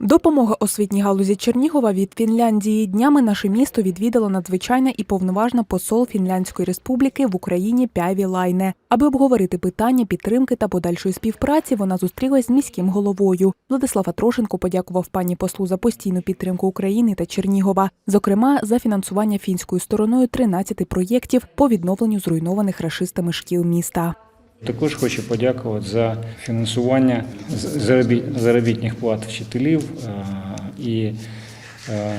Допомога освітній галузі Чернігова від Фінляндії днями наше місто відвідала надзвичайна і повноважна посол Фінляндської республіки в Україні Пяві Лайне. Аби обговорити питання підтримки та подальшої співпраці, вона зустрілась з міським головою. Владислав Атрошенко подякував пані послу за постійну підтримку України та Чернігова, зокрема за фінансування фінською стороною 13 проєктів по відновленню зруйнованих рашистами шкіл міста. Також хочу подякувати за фінансування заробітних плат вчителів е, і е,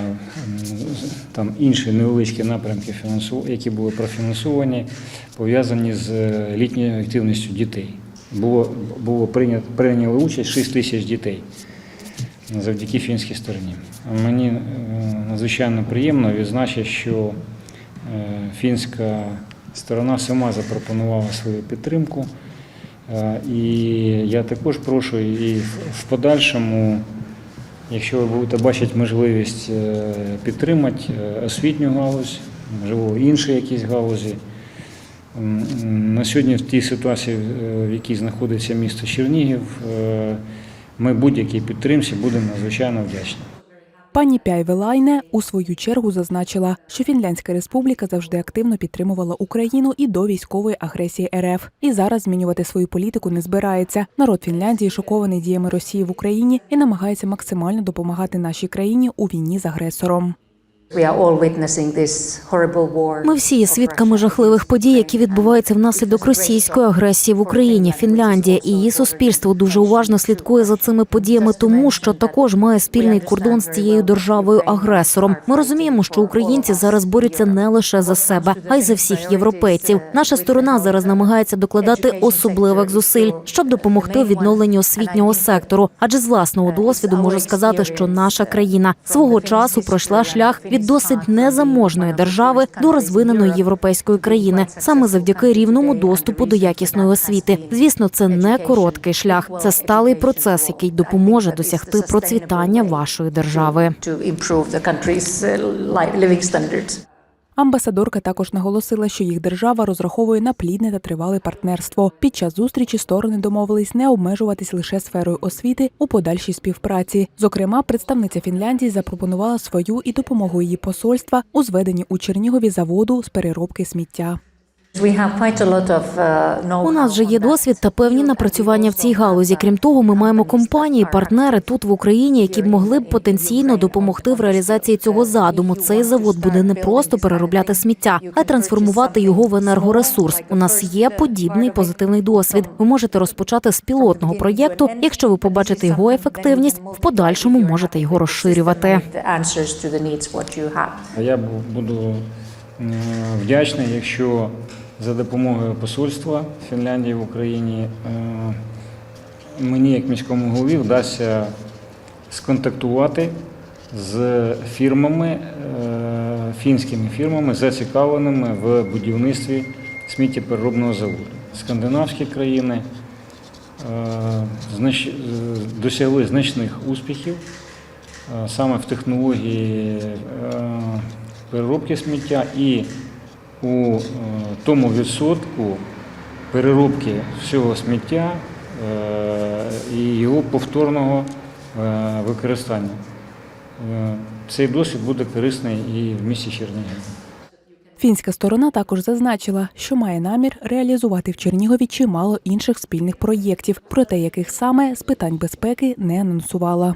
там інші невеличкі напрямки, які були профінансовані, пов'язані з е, літньою активністю дітей. Було, було прийнято, прийняли участь 6 тисяч дітей завдяки фінській стороні. Мені надзвичайно приємно відзначити, що фінська сторона сама запропонувала свою підтримку. Е, І я також прошу і в- подальшому, якщо ви будете бачити можливість е, підтримати е, освітню галузь, можливо, інші якісь галузі. На сьогодні в тій ситуації, в якій знаходиться місто Чернігів, ми будь-якій підтримці будемо надзвичайно вдячні. Пані Пяйвелайне у свою чергу зазначила, що Фінляндська республіка завжди активно підтримувала Україну і до військової агресії РФ. І зараз змінювати свою політику не збирається. Народ Фінляндії шокований діями Росії в Україні і намагається максимально допомагати нашій країні у війні з агресором. Ми всі є свідками жахливих подій, які відбуваються внаслідок російської агресії в Україні. Фінляндія і її суспільство дуже уважно слідкує за цими подіями, тому що також має спільний кордон з цією державою агресором. Ми розуміємо, що українці зараз борються не лише за себе, а й за всіх європейців. Наша сторона зараз намагається докладати особливих зусиль, щоб допомогти у відновленні освітнього сектору. Адже з власного досвіду можу сказати, що наша країна свого часу пройшла шлях від досить незаможної держави до розвиненої європейської країни, саме завдяки рівному доступу до якісної освіти. Звісно, це не короткий шлях, це сталий процес, який допоможе досягти процвітання вашої держави. Амбасадорка також наголосила, що їх держава розраховує на плідне та тривале партнерство. Під час зустрічі сторони домовились не обмежуватись лише сферою освіти у подальшій співпраці. Зокрема, представниця Фінляндії запропонувала свою і допомогу її посольства у зведенні у Чернігові заводу з переробки сміття. Uh, У нас вже є досвід та певні напрацювання в цій галузі. Крім того, ми маємо компанії, партнери тут в Україні, які б могли б потенційно допомогти в реалізації цього задуму. Цей завод буде не просто переробляти сміття, а й трансформувати його в енергоресурс. У нас є подібний позитивний досвід. Ви можете розпочати з пілотного проєкту. Якщо ви побачите його ефективність, в подальшому можете його розширювати. Я буду вдячний, якщо за допомогою посольства Фінляндії в Україні е, мені, як міському голові, вдасться сконтактувати з фірмами, е, фінськими фірмами, зацікавленими в будівництві сміттєпереробного заводу. Скандинавські країни е, е, досягли значних успіхів е, саме в технології е, переробки сміття і у е, тому відсотку переробки всього сміття е, і його повторного е, використання. Цей досвід буде корисний і в місті Чернігів. Фінська сторона також зазначила, що має намір реалізувати в Чернігові чимало інших спільних проєктів, проте яких саме з питань безпеки не анонсувала.